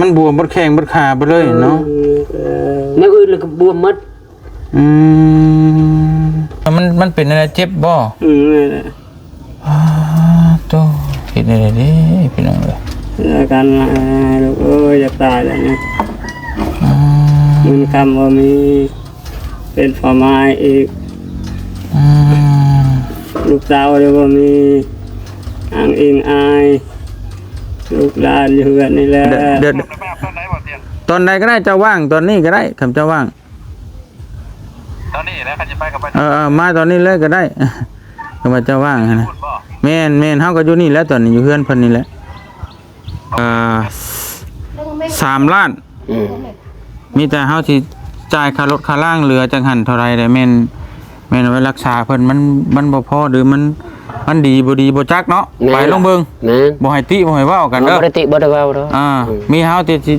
มันบวมบดแข้งบดขาไปเลยเนาะแนวอื่นเลยก็บวมหมดอืมมันมันเป็นอะไรเจ็บบ่อืมนี่แหละอ้าโตเห็นอะไรเด้พี่น้องเอ้ยอาการอ่าลูกเอ้ยจะตายแล้วเนี่ยอืมมันคำว่ามีเป็นฝาไม้อีกอืมลูกสาวเรียกว่ามีอ่างอิงอายลูกหลานอยู่กันนี่แหละเดี๋ยวเดี๋ยวต อนใดก็ได้เจะว่างตอนนี้ก็ได้คำเจะว่าง ตอนนี้นะคันจะไปกับไปเออเออมาตอนนี้เลยก็ได้ก็มาเจะว่างนะพูดบ่แม่นแม่นเฮาก็อยู่นี่แหล้วตอนนี้อยู่เพื่อนเพิ่นนี่แหละอ่าสามล้านอืมมีแต่เฮาสิจ่ายค่ารถค่าล่างเหลือจังหันเท่าไรได้แม่นแม่นเอาไว้รักษาเพิ่นมันมันบ่พอหรือมันมันดีบ่ดีบ่จักเนาะไปลองเบิ่งแม่นบ่ให้ติบ่ให้เว้ากันบ่เด้อได้ติบ่ได้เว้าดอกอ่า มีเฮาที่สิ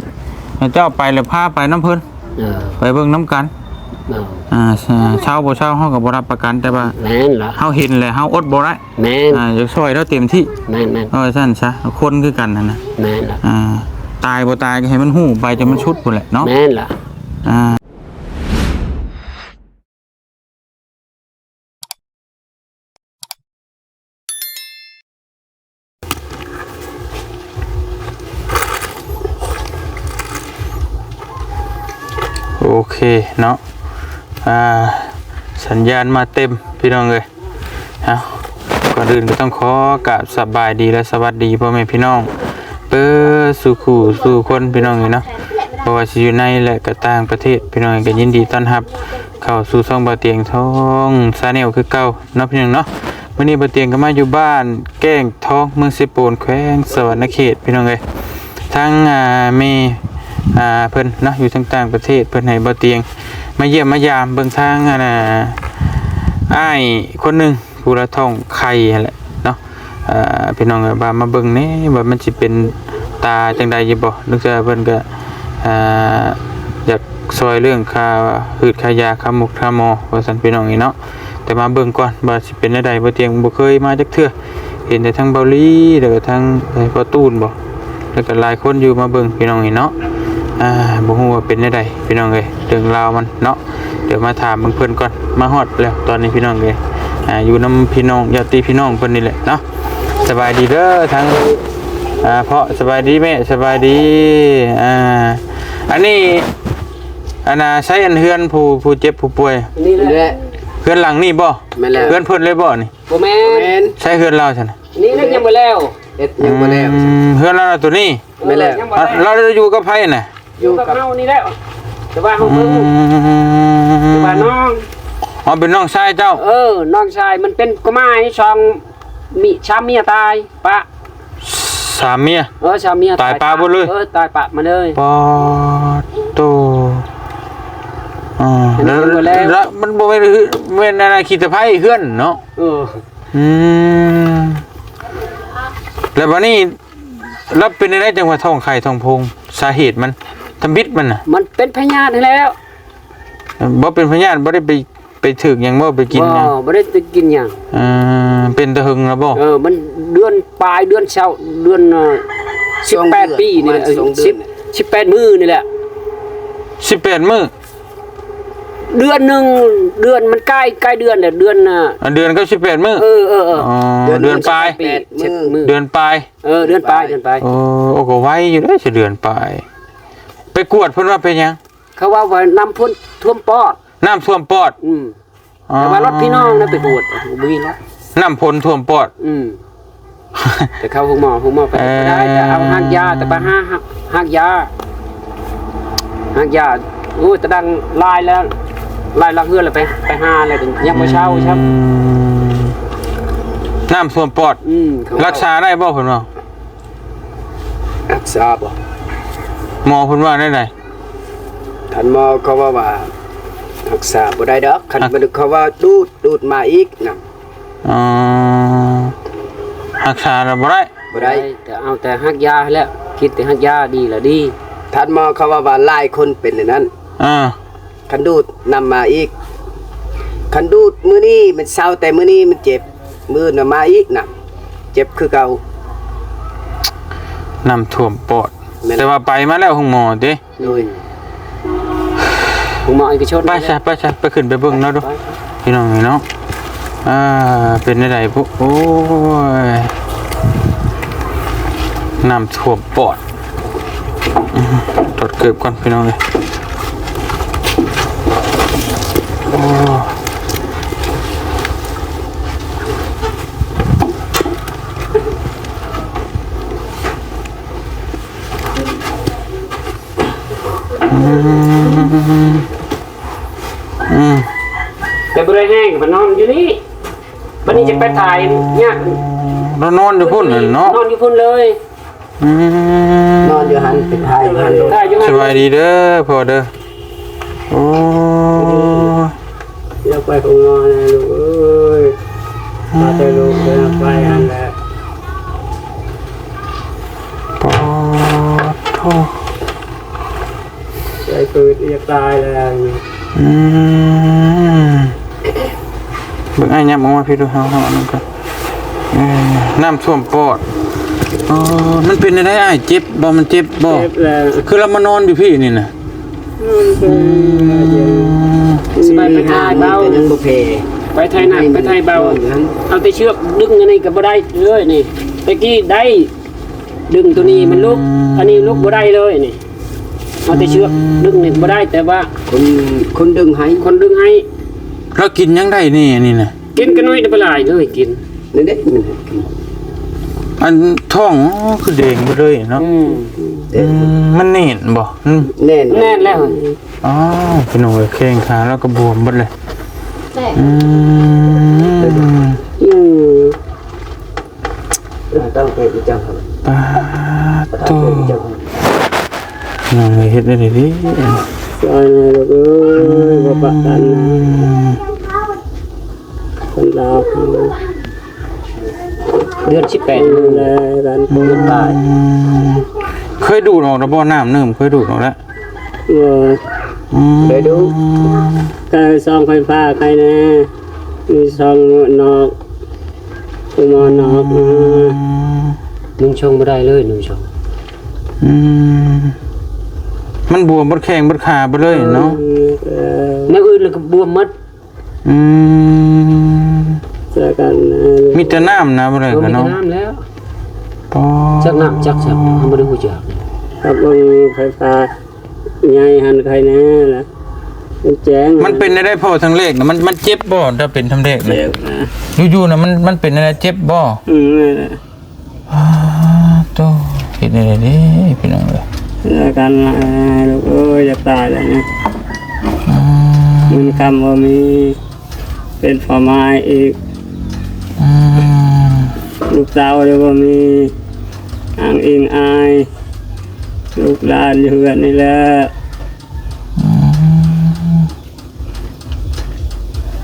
ให้เจ้าไปแล้วพาไปน้ำเพิ่นเออไปเบิ่งน้ำกันเอออ่าเช่าบ่เช่าเฮาก็บ่รับประกันแต่ว่าแม่นล่ะเฮาเห็นแล้วเฮาอดบ่ได้แม่นอ่าอยากช่วยเราเต็มที่แม่นแม่นเอาไว้ซั่นซะคนคือกันนั่นน่ะแม่นล่ะอ่าตายบ่ตายก็ให้มันฮู้ไปจนมันชุดพุ่นแหละเนาะแม่นล่ะอ่าโอเค เนาะอ่าสัญญาณมาเต็มพี่น้องเลยเอาก่อนอื่นก็ต้องขอกราบสบายดีและสวัสดีพ่อแม่พี่น้องเปิดสู่ขู่สู่คนพี่น้องเลยเนาะเพราะว่าอยู่ในและก็ต่างประเทศพี่น้องก็ยินดีต้อนรับ เข้าสู่ช่องบาเตียงท้องซาแนลคือเก่าเนาะพี่น้องเนาะวันนี้บาเตียงก็มาอยู่บ้าน แก้งท้องเมืองสิโปนแขวงสวรรณเขตพี่น้องเลยทั้งอ่าเม อ่าเพิ่นเนาะอยู่ทางต่างประเทศเพิ่นให้บาเตียง มาเยี่ยมมายามเบิ่งทางอ่าน่ะอ้ายคนหนึงผู้ละท้องไข่แหละเนาะอ่าพี่น้องก็ว่ามาเบิ่งแหน่ว่ามันสิเป็นตาจังใดอยู่บ่นึกว่าเพิ่นก็อ่าอยากซอยเรื่องค่าหืดค่ายาค่ามุกค่าหมอว่าซั่นพี่น้องนี่เนาะแต่มาเบิ่งก่อนว่าสิเป็นไดบ่เตียงบ่เคยมาจักเทื่อเห็นแต่ทางเบาลีแล้วก็ทางไอ้พ่อตูนบ่แล้วก็หลายคนอยู่มาเบิ่งพี่น้องนี่เนาะ อ่าบ่ฮู้ว่าเป็นจังไดพี่น้องเอ้ยเรื่องราวมันเนาะเดี๋ยวมาถามเบิ่งเพิ่นก่อนมาฮอดแล้วตอนนี้พี่น้องเอ้ยอ่าอยู่นํพี่น้องญาติพี่น้องเพิ่นนี่แหละเนาะสบายดีเด้อทั้งอ่าเพราะสบายดีแม่สบายดีอ่าอันนี้อันน่ะใช้อันเฮือนผู้ผู้เจ็บผู้ป่วย นี่แหละ เฮือนหลังนี่บ่แม่นแล้ว เฮือนเพิ่นเลยบ่นี่บ่แม่นใช้เฮือนเราซั่นน่ะนี่นักยังบ่แล้วเอ็ดยังบ่แล้วอืมเฮือนเราน่ะตัวนี้ไม่แล้ว อะเราจะอยู่กับไผน่ะ อยู่กับเฮานี่แล้วแต่ว่าเฮาอืเพิ่งแต่ว่าน้อง อ๋อเป็นน้องชายเจ้า เออ น้องชายมันเป็นกไม้ชองมีชามเมียตายปะสามเมีย เออชามเมียตายปะหมดเลย เออตายปะมาเลย ปอโตอ่าอันนี้แล้วหมดแล้ว แล้วมันบ่แม่นเฮือนแม่นอะไรขีดตะไคร้เฮือนเนาะ เอออืมแล้ววันนี้รับเป็นได้จังหวัดทองไข่ทองพงสาเหตุมัน ทำบิดมันน่ะมันเป็นพญาธิแล้วบ่เป็นพยานบ่ได้ไปไปถึกหยังบ่ไปกินหยังบ่บ่ได้ไปกินหยังอ่าเป็นตะหึงแล้วบ่เออมันเดือนปลายเดือนเช้าเดือนเอ่อ18ปีนี่แหละเออ10 18มื้อนี่แหละ18มื้อเดือนหนึงเดือนมันใกล้ใกล้เดือนแหละเดือนน่ะอันเดือนก็18มื้อเออเออเอออ๋อเดือนปลายปีเจ็ดมื้อเดือนปลายเออเดือนปลายเดือนปลายโอ้โอ้ก็ไวอยู่เด้อสิเดือนปลาย ไปกวดเพิ่นว่าเป็นหยังเขาว่าว่าน้ำพ่นท่วมปอด น้ำท่วมปอดอืมอ๋อแต่ว่ารถพี่น้องนะไปบวชบ่มีรถน้ำพลท่วมปอด อืมแต่เขาหุงหมอหุงหมอไปเอ่อบ่ได้แต่เอาหักยาแต่ไปหาหักหักยาหักยาโอ้ยแต่ดังลายแล้วลายละเฮือนแล้วไปไปหาอะไรกันยังบ่เช่าครับอืมน้ำท่วมปอดอืมเขว่รักษาได้บ่เพิ่นว่ารักษาบ่ หมอเพิ่นว่าได้ไดท่านหมอเขาว่าว่ารักษาบ่ได้ดอกคันบ่ได้เขาว่าดูดดูดมาอีกนะอ๋อรักษาแล้วบ่ได้บ่ได้แต่เอาแต่หักยาแล้วคิดแต่หักยาดีละดีท่านหมอเขาว่าว่าหลายคนเป็นอย่างนั้นอ่าคันดูดนำมาอีกคันดูดมื้อนี้มันเศร้าแต่มื้อนี้มันเจ็บมื้อนำมาอีกน่ะเจ็บคือเก่าน้ำท่วมปอดอ แม่นแต่ว่าไปมาแล้วห้องหมอติโดยผมมองอีกชนไปซะไปซะไปขึ้นไปเบิ่งแล้วดูพี่น้องเนาะอ่าเป็นได้พวกโอ้ยน้ำท่วมปอดอื้อหือตดเกือบก่อนพี่น้องเลยโอ้อื แต่บริแห้งมันนอนอยู่นี่วันนี้จะไปถ่ายเนี่ยเรานอนอยู่พุ่นน่ะเนาะนอนอยู่พุ่นเลยอืมนอนอยู่หันไปทายอยู่หันโดยถ่ายอยู่สนั่นบายดีเด้อพ่อเด้อโอ้ยอยากไปคงนอนนะลูกเอ้ยมาแต่ลูกเดินไปหันแหละปอดโธ่ใจเกิดอยากตายแล้วอืม เบิ่งไอ้ยับออกมาพี่ดูเฮาเฮาอันนั้นก่อนเออน้ำท่วมปอดเออมันเป็นอะไรอ้ายเจ็บบ่มันเจ็บบ่เจ็บแล้ว คือเรามานอนอยู่พี่นี่น่ะสบายไปถ่ายเบาเป็นยังบุเพไปถ่ายหนักไปถ่ายเบา เอาแต่เชือกดึงอันนี้ก็บ่ได้เลยนี่ตะกี้ได้ ดึงตัวนี้มันลุก อันนี้ลุกบ่ได้เลยนี่เอาแต่เชือกดึงนี่บ่ได้แต่ว่าคนคนดึงให้คนดึงให้ เรากินยังได้นี่นี่น่ะกินกันน้อยได้บ่หลายเลยกินนี่เด็กมันให้กินอันท้องอ๋อคือแดงไปเลยเนาะอืมอืมมันเน่นบ่อืมแน่นแน่นแล้วอ๋อพี่น้องเอ้ยแข้งขาแล้วก็บวมหมดเลยอืมอืมต้องไปอีกจังครับปาต้อโตงไปอีกจังครับน้องเอ้ยเฮ็ดได้ดีดิ ซอยหนะลูกเอ้ยบ่ปะกันนะคนเราเดือน18ดูแลกันคนตายเคยดูดออกแล้วบ่น้ำเนิ่มเคยดูดออกแล้วเอออืมเคยดู ใครซองไฟฟ้าใครนะมีซองนอกกุมารนอกนะ นุ่งชงบ่ได้เลยนุ่งชงอืม มันบวมบดแข้งบดขาไปเลยเนาะเออแนวอื่นแล้วก็บวมหมดอืมเจอกันมีแต่น้ำนะบ่เลยบ่กัมีนเนาะน้ำแล้วปอจักน้ำจักจักเฮาบ่ได้ฮู้จักครับวงไฟฟ้าใหญ่หันใครแน่ล่ะมันแจ้งมันเป็นได้พอทั้งเลขนะมันมันเจ็บบ่ถ้าเป็นทำเลขนะเจ็บนะอยู่ๆนะมันมันเป็นอะไรเจ็บบ่อืมนี่แหละอ้าโตเฮ็ดได้เด้พี่น้องเอ้ย เจอกันลูกเอ้ยจะตายแล้วนะอืมมันคำว่ามีเป็นฝ่าไม้อีกลูกสาวเรียกว่ามีอ่างอิงอาย ลูกหลานอยู่กันนี่แหละ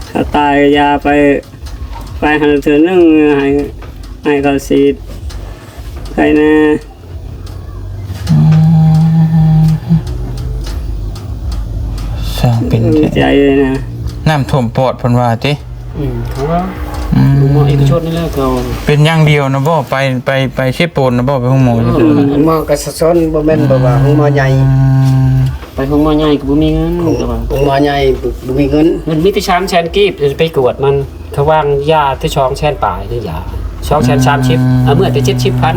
ถ้าตายยาไป ไปหันเถือนึ่งให้ให้เขาสีดใครนะ สร้างเป็นดีใจแท้เลยนะน้ำท่วมปอดเพิ่นว่าติอืมเขาว่าอืมหมอเอกชนนี่แหละเขาเป็นอย่างเดียวนะบ่ไปไปไปเชฟโปนนะบ่ไปห้องหมอจังซี่หมอกระสนบ่แม่นบ่ว่าของหมอใหญ่อืมไปห้องหมอใหญ่ก็บ่มีเงินของแต่ว่าของหมอใหญ่บ่มีเงินมันมีแต่ชามแชนกีบจะไปกวดมันเขาวางยาที่ช่องแชนป่ายนี่ยาช่องแชนชามชิปเอาเมื่อแต่เจ็ดชิปพัน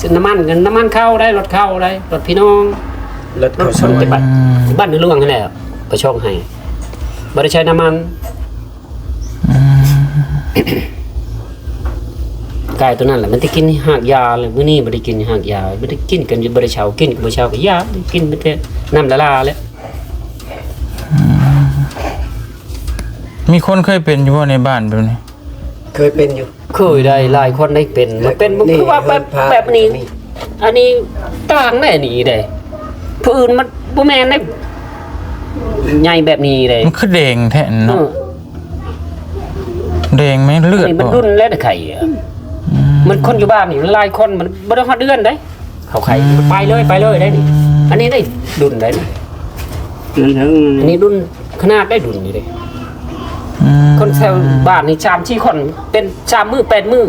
ซื้อน้ำมันเงินน้ำมันเข้าได้รถเข้าได้รถพี่น้อง รถรถเขาชสนนที่บ้านบ้านในหลวงนี่แหละไปช่องให้บริใช้น้ำมันกายตัวนั้นแหละมันจะกินหากยาเลยมื้อนี้บ่ได้กินหากยาบ่ได้กินกันอยู่บ่ได้เช้ากินกับบ่เช้าก็ยากินไปแต่น้ำละลาแล้วมีคนเคยเป็นอยู่บ่ในบ้านแบบนี้เคยเป็นอยู่เคยได้หลายคนได้เป็นมันเป็นมันคือว่าแบบแบบนี้ อันนี้ต่างแน่นี่เด้ ผู้อื่นมันบ่แม่นได้ใหญ่แบบนี้เด้มันคือแดงแท้เอเนาะอแดงไหมเลือดนี่มันบ่รุ่นแล้วแต่ไข่อะมันคนอยู่บ้านนี่หลายคนมันบ่ได้ฮอดเดือนได้เขาไข่ไปเลยไปเลยได้นี่อันนี้ได้ดุนได้นี่นั่นทั้งอันนี้ดุนขนาดได้ดุนนี่เด้อืมคนแถวบ้านนี่ชามที่คนเป็นชามมือแปดมือ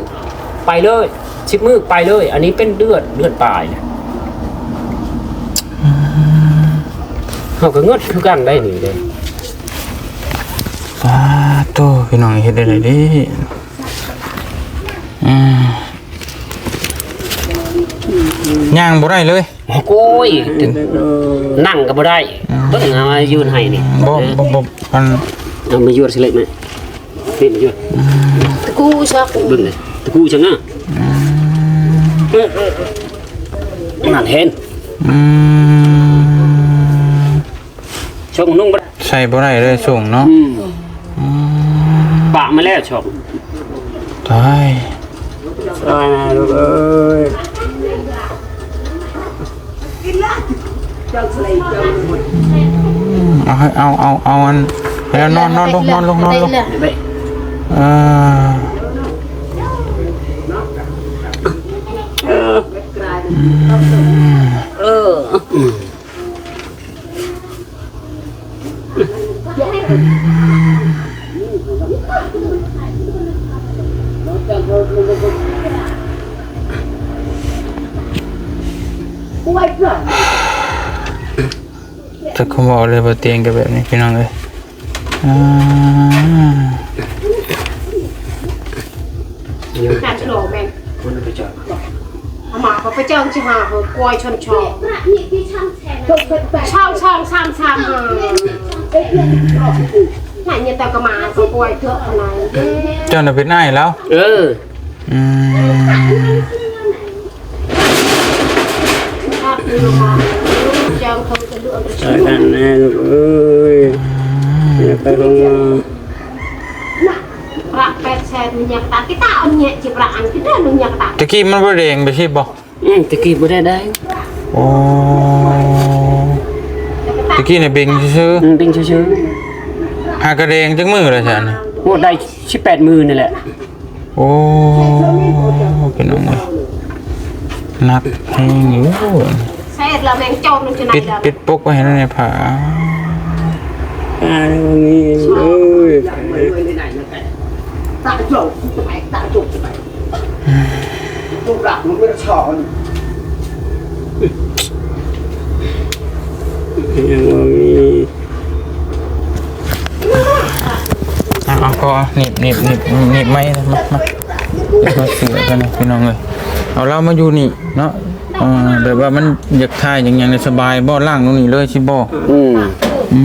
ไปเลยชิบมือไปเลย อันนี้เป็นเดือนเดือนปลายนะ เฮาก็เงิดคือกันได้นี่เด้สาธุพี่น้องเฮ็ดได้เลยดิอืมย่างบ่ได้เลย โอ้ยถึงนั่งก็บ่ได้เบิ่งเอามายืนให้นี่บ่บ่บ่มันเอามายืนสิเล็กไหมนี่มายืนตะกูชักเบิ่งเลยตะกูจังอะเออเออเออนั่นเห็นอืม ชงนุ่งบ่ได้ใส่บ่ได้เลยส่งเนาะอืมปะมาแล้วชอบตายซอยนะลูกเอ้ยเอาให้เอาเอาเอาอันแล้วนอนนอนลงนอนลงนอนลงได้เลยอ่าเออ จะเขาบอกเลยว่าเตียงกับแบบนี้พี่น้องเลยอ่าหาฉลองแม่งคนไปจอดเอามาเขาไปเจ้าชิหาเขากวยชนชองช่องช่องซ้ำซ้ำหาหายเนี่ยแต่ก็มาเขากวยเถอะอะไรเจ้าน่ะเป็นนายแล้ว เออ อืม ชอบดูมาเจ้าเขาจะดูอะไรซอยกันนะลูกเอ้ยอย่าไปลงมาพระแปดแสน minyak tak kita onnya cipraan kita minyak tak ตะกี้มันบ่แดงไปใช่บ่อืมตะกี้บ่ได้ได้โอ้ตะกี้เนี่ยเบ่งซื่ออืมเป็นชื่อๆหากระแดงจังมือเลยฉันน่ะๆโหได้18มือนี่แหละ โอ้พี่น้องเอ้ยหนักแฮงอยู่ saya adalah yang cowok nu ปิด cenai ปิดปกไว้ให้ในผาอ่าตรงนี้เอ้ย tại chỗ phải tại chỗ phải tôi đặt một cái sọ ยังบ่มีอะเอาก็หนีบหนีบหนีบหนีบไม้นะมามาเดี๋ยวมาเสือกันนะพี่น้องเลยเอาเรามาอยู่นี่เนาะ อ่าแบบว่ามันอยากทายอย่างอย่างในสบายบ่ล่างตรงนี้เลยสิบ่อืมอื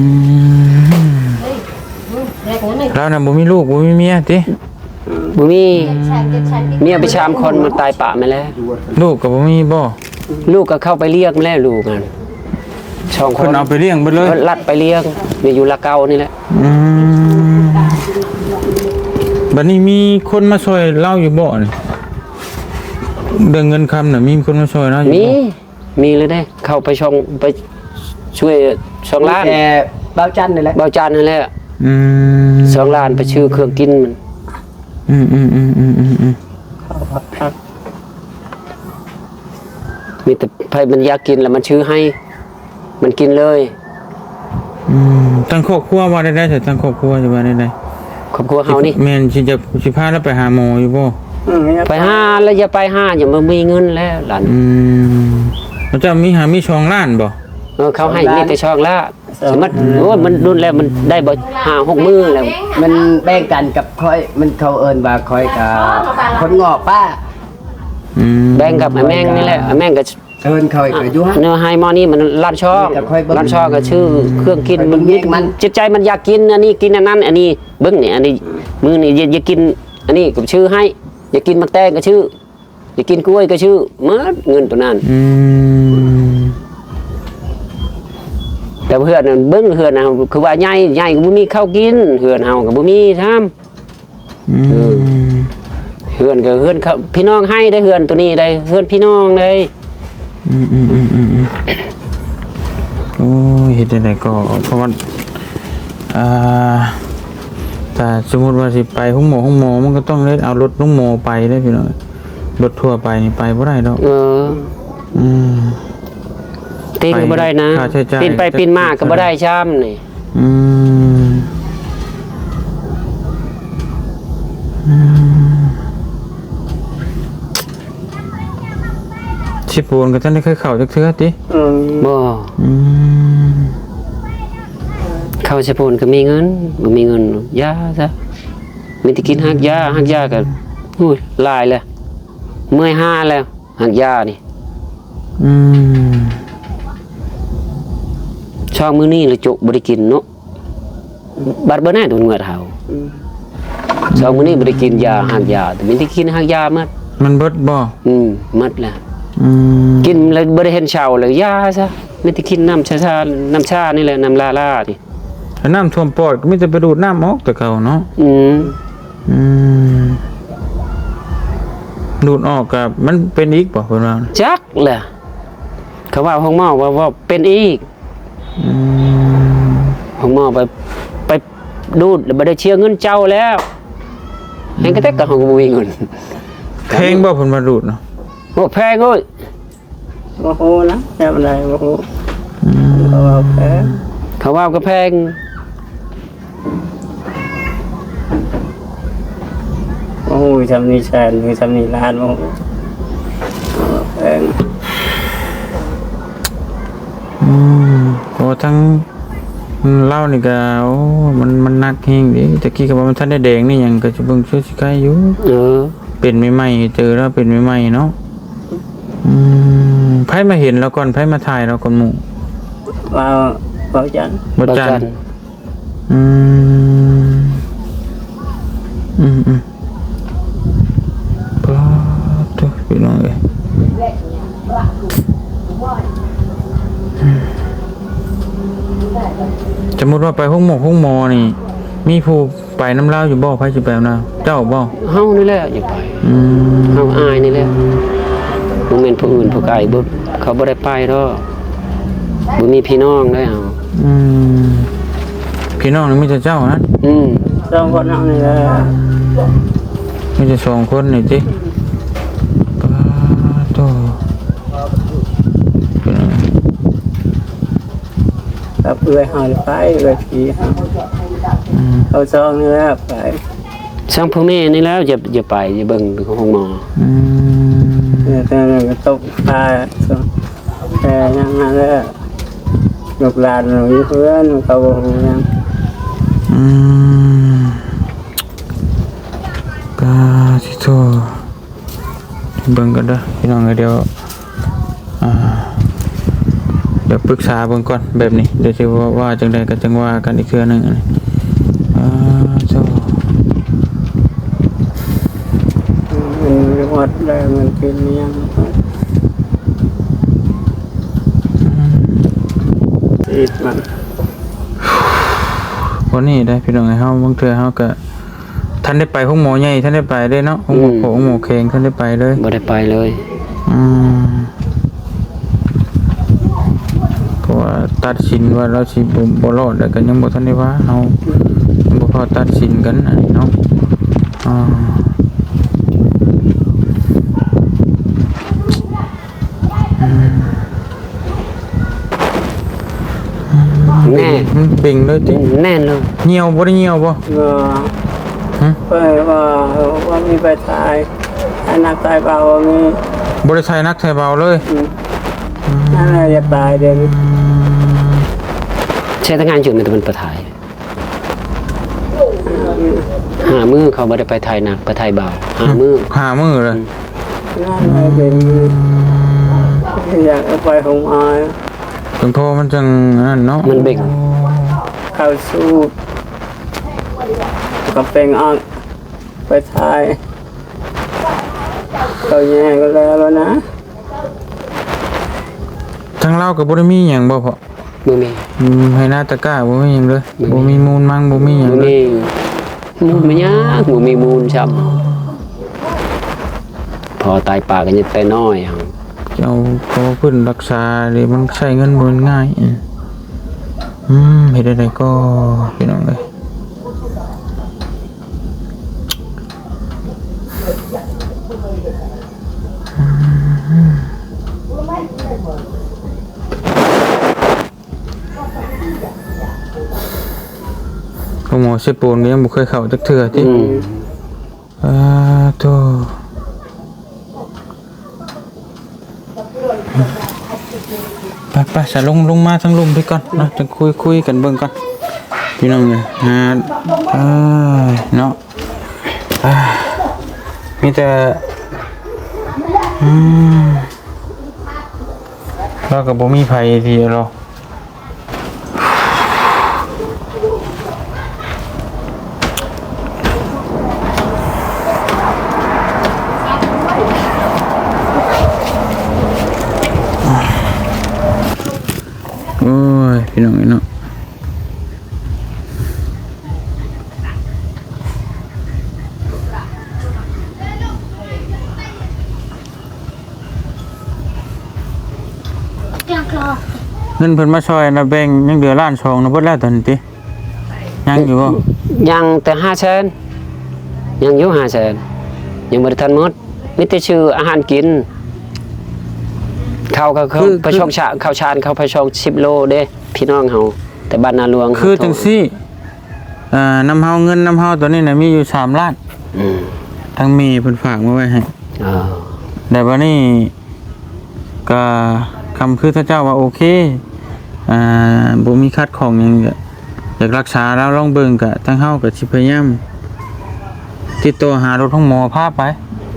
มเราน่ะบ่มีลูกบ่มีเมียติบ่มีเมียไปชามคนมันตายปะมาแล้ว ลูกก็บ่มีบ่ลูกก็เข้าไปเรียกมาแล้วลูกมันช่องคเพิ่นนเอาไปเลี้ยงเบิดเลยก็ลัดไปเรียกมีอยู่ละเกานี่แหละอืมบัดนี้มีคนมาช่วยเล่าอยู่บ่นี่ เรื่องเงินคำน่ะมีคนมาช่วยเล่าอยู่มีบ่มีเลยได้ เข้าไปช่องไปช่วยช่องล้านแต่ bao chăn này lại เบาจานนั่นแหละอืมสองล้านไปชื่อเครื่องกินมันอืมอืมอืมอืมอืมอืมมีแต่ไผมันอยากกินแล้วมันชื่อให้ มันกินเลยอืมตั้งครอบครัวว่าได้ได้แต่ตั้งครอบครัวจะว่าได้ได้ครอบครัวเฮานี่แม่นสิจะสิพาแล้วไปหาหมออยู่บ่อืมอย่า ไปห้าแล้วอย่าไปห้าอย่ามามีเงินแล้วหลานอืมแล้วเจ้ามีหามีช่องล้านบ่เออเขาให้มีแต่ช่องละสมมติโอ้ยมันรุนแล้วมันได้บ่ห้าหกมื้อแล้ว mình bên cạnh cặp khói mình khâu ơn và khói cả con ngọt ba อืมแบ่งกับไอ้แม่งนี่แหละไอ้แม่งก็ ơn khói cả du hát เนื้อไฮมอนี่มันร้านช่องแต่ค่อยเบิ่งร้านช่องก็ชื่อเครื่องกินค่อยเบิ่มันงเรียกมันจิตใจมันอยากกินอันนี้กินอันนั้น อันนี้เบิ้งเนี่ยอันนี้มือนี่อย่าอย่ากิน อันนี้ก็ชื่อให้ อย่ากินมักแตงก็ชื่อ อย่ากินกล้วยก็ชื่อเมื่อเงินตัวนั้นอืมแต่เพื่อนนั่นเบิ้งเพื่อนเอาคือว่าใหญ่ใหญ่ก็บ่มีข้าวกินเพื่อนเฮาก็บ่มีทำอืมเพื่อนก็เพื่อนเขาพี่น้องให้ได้เพื่อนตัวนี้ได้เพื่อนพี่น้องได้อืมอืมอืมอืมอืมโอ้ยเฮ็ดได้ไดก็เพราะว่าอ่า แต่สมมุติว่าสิไปห้องหมอห้องหมอมันก็ต้องได้เอารถห้องหมอไปได้พี่น้องรถทั่วไปนี่ไปบ่ได้ดอกเอออืมตีนก็บ่ได้นะค่าใช้จ่ายปีนไปปีนมาก็บ่ได้ช้ำนี่อืมอืมชิปูนก็ท่านได้เคยเข้าจักเทื่อติอืมบ่อืม เข้าสะพนก็มีเงินบ่มีเงินยาซะมีแต่กินหักยาหักยาก็อุ้ยหลายแล้วเมื่อยห้าแล้วหักยานี่อืมช่องมื้อนี้ละจุบ่ได้กินเนาะบัดบ่แน่โดนเงือดเฮาช่องมื้อนี้บ่ได้กินยาหักยาแต่มีแต่กินหักยาหมดมันเบิดบ่อืมหมดแล้วอืมกินแล้วบ่ได้เห็นเช้าเลยยาซะมีแต่กินน้ำชาชาน้ำชานี่แหละน้ำลาลานี่ แล้วน้ำท่วมปอดก็มีแต่ไปดูดน้ำออกแต่เก่าเนาะอืมอืมดูดออกกับมันเป็นอีกบ่เพิ่นว่าจักแหละเขาว่าห้องหมอว่าว่าเป็นอีกอืมห้องหมอไปไปดูดแล้วบ่ได้เชียร์เงินเจ้าแล้วเห็นก็แต่ก็ห้องบ่มีเงินเพลงบ่เพิ่นมาดูดเนาะโอ้แพงเอ้ยโอ้โหนะแค่อะไรโอ้โหอืมเขาว่าแพ้เขาว่าก็แพง โอ้โหทำนี่แสนคือทำนี่ล้านโอ้โหเขาว่าแพงอืมโอ้ทั้งเหล้านี่ก็โอ้มันมันหนักแฮงดิตะกี้ก็ว่ามันทันได้แดงนี่หยังก็จะเบิ่งช่วยสิใกล้อยู่เออเป็นใหม่ๆเจอแล้วเป็นใหม่ๆเนาะอืมไผมาเห็นแล้วก่อนไผมาถ่ายเราก่อนหมู่ว่าว่าจันบ่จันทร์อืมอืมอืม ติว่าไปห้องหมอห้องหมอนี่ มีผู้ไปน้ำเล่าวอยู่บ่ไผสิไปนำเจ้าบ่เฮานี่แหละอย่าไปอืมเฮาอายนี่แหละบ่แม่นผู้อื่นผู้ไกลบ่เขาบ่ได้ไปดอกบ่มีพี่น้องได้เฮาอืมพี่น้องนี่มีแต่เจ้านะอืมสองคนเอานี่แหละมีแต่สองคนนี่จิปาโตเป็นไง กับ เอื้อยหายไปเอื้อยผีหาอืมเขาซองเนี่แหละไปช่างพ่อแม่นี่แล้วอย่าอย่าไปอย่าเบิ่งของห้องหมออืมเนี่ยแต่เนี่ยก็ตกปลาแต่ยังนั่นแหละลูกหลานหนูอยู่เพื่อนเขาบอกยังอืมปาสิโตเบิ่งกันเด้อพี่น้องเอ้ยเดี๋ยว ดี๋ยวปรึกษาเบิ่งก่อนแบบนี้เดี๋ยวสิว่าว่าจังใดก็จังว่ากันอีกเทื่อหนึงอันนี้อ่าโตมันวัดได้มันกินยังติดมันวันนี้ได้พี่น้องไอ้เฮาบางเทื่อเฮาก็ท่านได้ไปห้องหมอใหญ่ท่านได้ไปเลยเนาะห้องหมอโขงหมอเคงท่านได้ไปเลยบ่ได้ไปเลย อืมเพราะว่า ตัดสินว่าเราสิบ่บ่รอดแล้วก็ยังบ่ทันได้ว่าเฮายังบ่พอตัดสินกันอันนี้เนาะอ่าแน่มันเบ่งเลยติแน่นเลยเหี่ยวบ่ได้เหี่ยวบ่ก็ฮะไปว่าว่ามีไปตายอันนักตายเบาว่ามีบ่ได้ใส่นักใส่เบาเลยนั่นแหละจะตายเดี๋ยวนี้ใช้ทำงานอยู่มันเป็นประทายหามือเขาบ่ได้ไปไทยหนักไปไทยเบาหามือหามือเลยนั่นแหละเป็นอยากเอาไปของอายถึงพอมันจังนั่นเนาะมันเบ่งเข้าสู้กับเป็นอ่อนไปทายเขาแย่ก็แล้วแล้วนะทางเราก็บ่ได้มีหยังบ่พอ บ่มีอืมให้หน้าตะกร้าบ่มีหยังเลยบ่มีบ่มีมูลมั่งบ่มีหยังบ่เลยมีมูลมันยากบ่มีมูลช้ำพอตายปากกันยังแต่น้อยหั่นเอาพอพื้นรักษาเลยมันใช้เงินบ่มันง่ายอืมอืมเฮ็ดได้ก็พี่น้องเอ้ย ก็หมอเสปูนก็ยังบ่เคยเข้าจักเทื่อติอืมอ่าโตไปไปสะลงลงมาทั้งลุมไปก่อนนะจะคุยคุยกันเบิ่งก่อนพี่น้องเลยหาเอ้ยเนาะอ่ามีแต่อืมเรากับบ่มีไผทีหรอกโอ้ย พี่ น้องเอ้ยเนาะยังคลอเงินเพิ่นมาช่วยนะแบ่งยังเหลือล้านสองนะเบิดแล้วตอนนี้ติยังอยู่บ่ยังแต่5แสนยังอยู่5แสนยังบ่ได้ทันหมดมีแต่ชื่ออาหารกิน ข้าวก็เขาไปช่องชาข้าวชานเขาไปช่อง10โลเด้พี่น้องเฮาแต่บ้านนาหลวงคือจังซี่อ่านำเฮาเงินนำเฮาตัวนี้น่ะมีอยู่3ล้านอืมทั้งมีเพิ่นฝากมาไว้ให้เออแต่ว่านี่ก็คำคือถ้าเจ้าว่าโอเคอ่าบ่มีคัดของหยังก็อยากรักษาแล้วลองเบิ่งก็ทั้งเฮาก็สิพยายามติดต่อหารถของหมอพาไป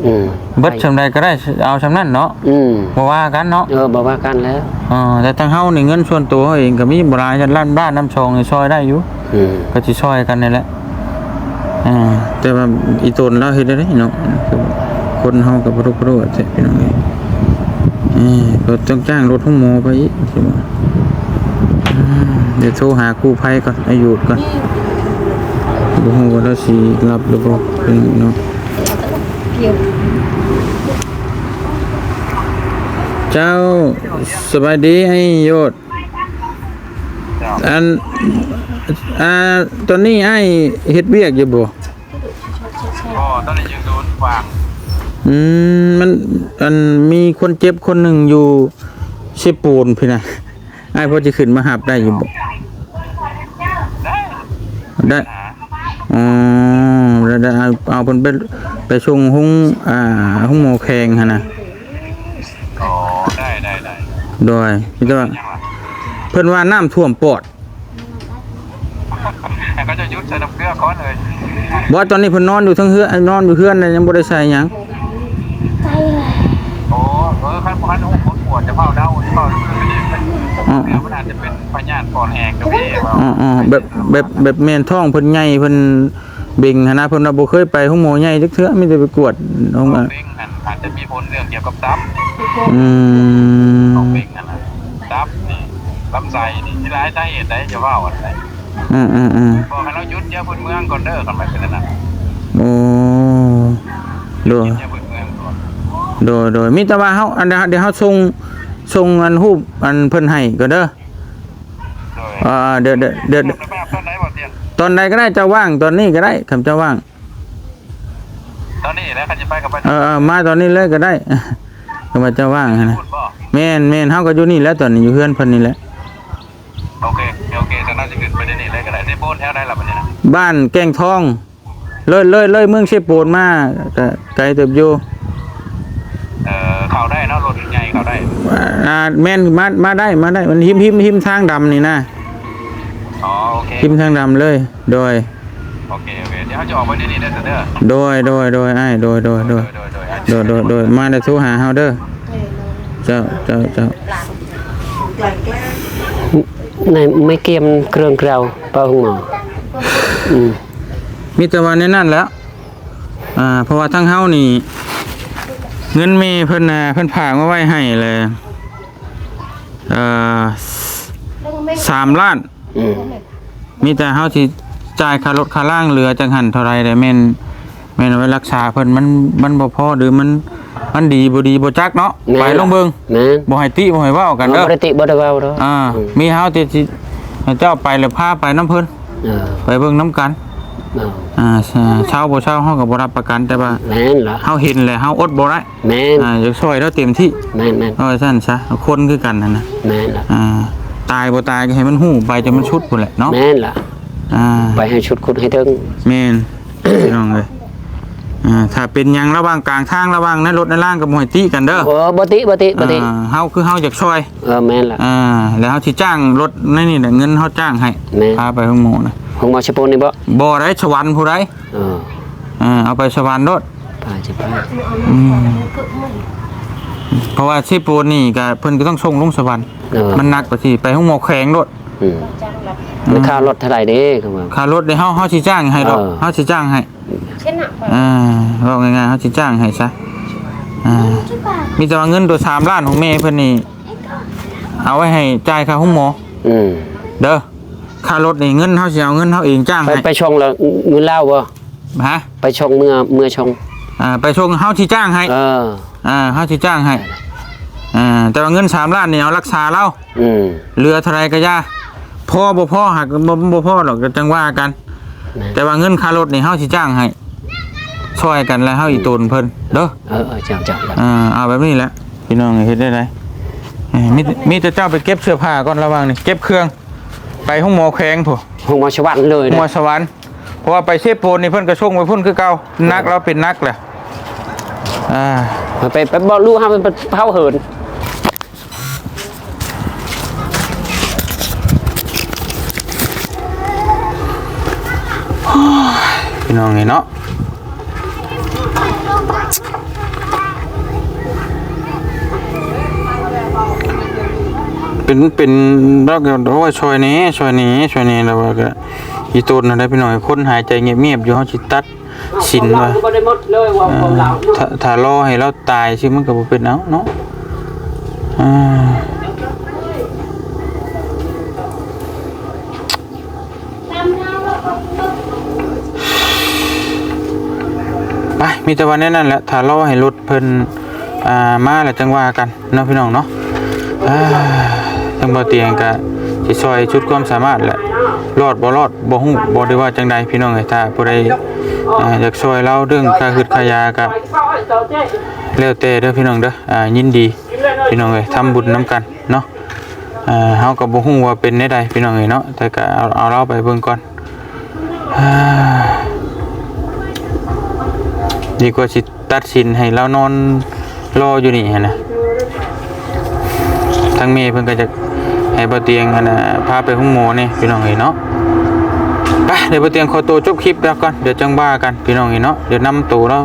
อืมเบิดชำใดก็ได้เอาชำนั้นเนาะอืมบ่ว่ากันเนาะเออบ่ว่ากันแล้วอ่าแต่ทางเฮานี่เงินส่วนตัวเฮาเองก็มีบ่หลายจัดล้านบ้านน้ำชองนี่ซอยได้อยู่อืมก็สิซอยกันนี่แหละอ่าแต่ว่าอีตนเราเฮ็ดได้เนาะคือคนเฮาก็บ่รู้บ่รู้แท้พี่น้องเอ้ยเอ้ยก็ต้องจ้างรถของหมอไปอีกใช่บ่อืมเดี๋ยวโทรหากู้ภัยก่อนอายุดก่อนบ่ฮู้ว่าเราสิรับหรือบ่เป็นเนาะ เจ้าสบายดีไอ้โยศอันอ่าตอนนี้ไอ้เฮ็ดเวียกอยู่บ่ก็ตอนนี้ยังโดนวางอืมมันอันมีคนเจ็บคนหนึ่งอยู่เชปูนพี่นะไอ้พอจะขึ้นมาหับได้อยู่บ่ได้อ๋อแล้วได้เอาเอาเพิ่นไปไปส่งห้องอ่าห้องหมอแขงหั่นน่ะอ๋อได้ได้ ได้โดยพี่ว่ายังล่ะเพิ่นว่าน้ำท่วมปอดแต่ก็จะยุดใส่น้ำเกลือก้อนเลยบ่ตอนนี้เพิ่นนอนอยู่เทั้งเฮือนนอนอยู่เฮือนน่ะยังบ่ได้ใส่หยังโอ้เออขั้นขั้นโอ้ปวดปวดจะเผาเดาจะเผาเลือดอ๋อเดี๋ยวมันอาจจะเป็นพยาธิปอดแหกกับพี่ว่าอ๋ออ๋อแบบแบบแบบแม่นท้องเพิ่นใหญ่เพิ่นเบ่งหันนะเพิ่นว่าบ่เคยไปห้องหมอใหญ่จักเทื่อมีแต่ไปกวดห้องขออะงเบ้งนั่นอา จจะมีผลเรื่องเกี่ยวกับตับอืมของเบ้งนั่นนะตับนี่ลำไส้นี่ที่ร้ายสาเหตุได้จะว่าอะไรอืมอืมอืมบอกให้เรายุดเยอะพื้นเมืองก่อนเด้อกันไปเป็นนั่นโอ้โดยเยอะพื้นเมืองก่อนโดยโดยมีแต่ว่าเฮาอันเดี๋ยวเดี๋ยวเฮาส่งส่งอันรูปอันเพิ่นให้ก็เด้อโดยอ่าเดี๋ยวเดี๋ยวเดี๋ยวรูปแบบต้นไหนบ่เตียนตอนใดก็ได้เจะว่างตอนนี้ก็ได้คำเจะว่าง ตอนนี้แล้วเขาจะไปกับไปเออเออมาตอนนี้เลยก็ได้ก็มาเจะว่างหั่นนะพูดบ่แม่นแม่นเฮาก็อยู่นี่แหล้วตอนนี้อยู่เฮือนเพิ่นนี่แหละโอเคโอเคจะน่าจะขึ้นไปได้นี่เลยก็ได้ได้โบนแถวได้ละมันเนี่ยนะบ้านแก้งทองเลยเลยเลยเมืองเชโปนมาก็ไกลเติบอยู่เอ่อเข้าได้เนาะรถใหญ่เข้าได้อ่าแม่นมามาได้มาได้มันหิมหิมหิมทางดำนี่นะอ๋อโอเคหิมทางดำเลยโดย โอเคโอเคเดี๋ยวเขาจะออกไปนี่นี่ได้เด้อโดยโดยโดยไอ้ายโดยโดยโดยโดยโดยโดยโดยโดยมาได้โทรหาเฮาเด้อเจ้าเจ้าเจ้าในไม่เกียมเครื่องเกลียวเป้าหมออืมมีแต่ว่าในนั้นแหล้ว อ่า เพราะว่าทั้งเฮานี่ เงินเมเพิ่นน่ะเพิ่นฝากมาไว้ให้เลยเอ่อสามล้านอืมมีแต่เฮาสิ จ่ายค่ารถค่าล่างเหลือจังหันเท่าไรได้แม่นแม่นเอาไว้รักษาเพิ่นมันมันบ่พอหรือมันมันดีบ่ดีบ่จักเนาะไปลงเบิ่งแม่นบ่ให้ติบ่ให้เว้ากันบ่เด้อได้ติบ่ได้เว้าดอกอ่า มีเฮาที่สิให้เจ้าไปแล้วพาไปนํเพิ่นเออไปเบิ่งนํกัน เอออ่าเช้าบ่เช้าเฮาก็บ่รับประกันแต่ว่าแม่นล่ะเฮาเห็นแล้วเฮาอดบ่ได้แม่นอ่าอยากช่วยเราเต็มที่แม่นแม่นเอาไว้ซั่นซะคนคือกันนั่นน่ะแม่นล่ะอ่าตายบ่ตายก็ให้มันฮู้ไปจนมันชุดพุ่นแหละเนาะแม่นล่ะ อ่าไปให้ชุดคุดให้ถึงแม่นพี่น้องเลยอ่าถ้าเป็นหยังระหว่างกลางทางระหว่างในรถในล่างกับมวยตีกันเด้อโอ้บ่ติบ่ติบ่ติอ่าเฮาคือเฮาอยากช่วยเออแม่นล่ะ อ่าแล้วเฮาสิจ้างรถในนี่แหละเงินเฮาจ้างให้แม่พาไปห้องหมอนะโหของหมอชะโปนนี่บ่บ่ได้สวรรค์ผู้ใดเอออ่าเอาไปสวรรค์โดดพาจะไปเพราะว่าชีปูนนี่ก็เพิ่นก็ต้องส่งลงสวรรค์เออมันหนักกว่าที่ไปห้องหมอแข็งโดดอืม ราคารถเท่าไหร่เด้คือว่าค่ารถได้เฮาเฮาสิจ้างให้ดอกเออ เฮาสิจ้างให้เช่นน่ะอ่าบอกง่ายๆเฮาสิจ้างให้ซะอ่ามีแต่ว่าเงินตัว3ล้านของแม่เพิ่นนี่เอาไว้ให้จ่ายค่าห้องหมอ อืมเด้อค่ารถนี่เงินเฮาสิเอาเงินเฮาเองจ้างไปให้ไปชงแล้วเงินเล่าบ่ฮะไปชงเมื่อเมื่อชง อ่าไปส่งเฮาสิจ้างให้ เออ อ่าเฮาสิจ้างให้อ่าแต่ว่าเงิน3ล้านนี่เอารักษาเราอืมเหลือเท่าไรก็ย่า พ่อบ่พ่อหักบ่บ่พ่อหรอกก็จังว่ากัน แต่ว่าเงินค่ารถนี่เฮาสิจ้างให้ช่วยกันแล้วเฮาอีตนเพิ่นเด้อเออเออเจ้าเจ้าเจ้าอ่าเอาแบบนี้แหละพี่น้องเฮ็ดได้ไดเอ้ยมีมีแต่เจ้าไปเก็บเสื้อผ้าก่อนระวังนี่เก็บเครื่อง ไปห้องหมอแขวงพุ่นของหมอชวัน์เลยหมอนะสวรรค์เพราะว่าไปเชฟโปนนี่เพิ่นก็ส่งไปพุ่นคือเก่านักเราเป็นนักแหละอ่า ไปไปบ่รู้ห้ามมันเป็นเผาเหิน้องนี่เนาะเป็นเป็นรักกันโอ้ยช่วยนี้ช่วยนี้ช่วยนี้แล้วว่าก็อีตูนนะได้พี่น้องคนหายใจเงียบๆอยู่เฮาสิตัดสินว่าบ่ได้หมดเลยว่าของเราถ้าถ้ารอให้เราตายสิมันก็บ่เป็นเอาเนาะอ่า มีแต่วันนี้นั่นแหละถ้ารอให้รถเพิ่นอ่ามาแล้วจังว่ากันเนาะพี่น้องเนาะจังบ่เตียงก็สิซอยชุดความสามารถแหละรอดบ่รอดบ่ฮู้บ่ได้ว่าจังใดพี่น้องเอ้ยถ้าผู้ใดอยากช่วยเราเรื่องค่าฮึดค่ายาก็แล้วแต่เด้อพี่น้องเด้ออ่ายินดีพี่น้องเอ้ยทำบุญน้ำกันเนาะอ่าเฮาก็บ่ฮู้ว่าเป็นได้ใดพี่น้องเอ้ยเนาะแต่ก็เอาเอาเราไปเบิ่งก่อนอ่า ดีกว่าสิตัดสินให้เรานอนรออยู่นี่นะทางเมย์เพิ่นก็จะให้บ่เตียงนะพาไปห้องหมอนี่พี่น้องเอ้ยเนาะไปเดี๋ยวบ่เตียงขอตัวจบคลิปแล้วก่อนเดี๋ยวจังว่ากันพี่น้องเอ้ยเนาะเดี๋ยวนำตัวเรา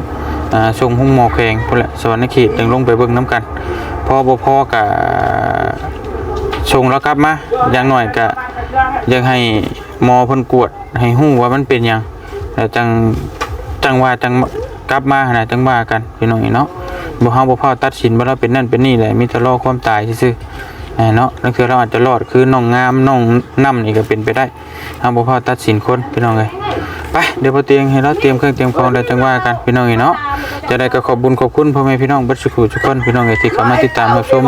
อ่าส่งห้องหมอแข่งพุ่นแหละสวรรค์เขตยังลงไปเบิ่งน้ำกันพอบ่พอก็ส่งแล้วกลับมาอย่างหน่อยก็ยังให้หมอเพิ่นกวดให้ฮู้ว่ามันเป็นหยังแล้วจังจังว่าจัง กลับมาหนะจังว่ากันพี่น้องเนาะบ่เฮาบ่พอตัดสินว่าเราเป็นนั่นเป็นนี่แหละมีแต่รอความตายซื่อๆเนาะนั่นคือเราอาจจะรอดคือน้องงามน้องน้ำนี่ก็เป็นไปได้เฮาบ่พอตัดสินคนพี่น้องเอ้ยไปเดี๋ยวพอเตียงให้เราเตรียมเครื่องเตรียมของแล้จังว่ากันพี่น้องเนาะจะได้ก็ขอบบุญขอบคุณพ่อแม่พี่น้องบัดสุขุทุกคนพี่น้องเอ้ยที่เข้ามาติดตามรับชม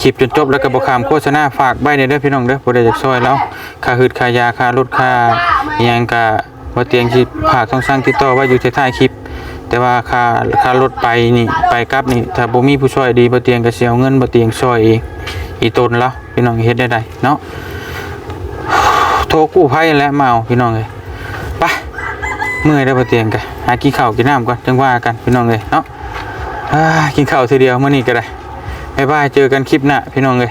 คลิปจนจบแล้วก็บ่ขามโฆษณาฝากใบในเด้อพี่น้องเด้อบ่ได้จากซอยแล้วค่าหืดค่ายาค่ารถค่ายังก็บ่เตียงสิฝากต้องสั่งติดต่อไว้อยู่ท้ายๆคลิป แต่ว่าค่าค่ารถไปนี่ไปกลับนี่ถ้าบ่มีผู้ช่วยดีบ่เตียงก็สิเอาเงินบ่เตียงซอยเองอีตนละพี่น้องเฮ็ดได้ได้เนาะโทรกู้ภัยแล้วมาเอาพี่น้องเอ้ยไปเมื่อยได้ปะเตียงกันหากินข้าวกินน้ำก่อนจังว่ากันพี่น้องเลยเนาะอ่ากินข้าวทีเดียวเมื่อนี้ก็ได้บ๊ายบายเจอกันคลิปหน้าพี่น้องเลย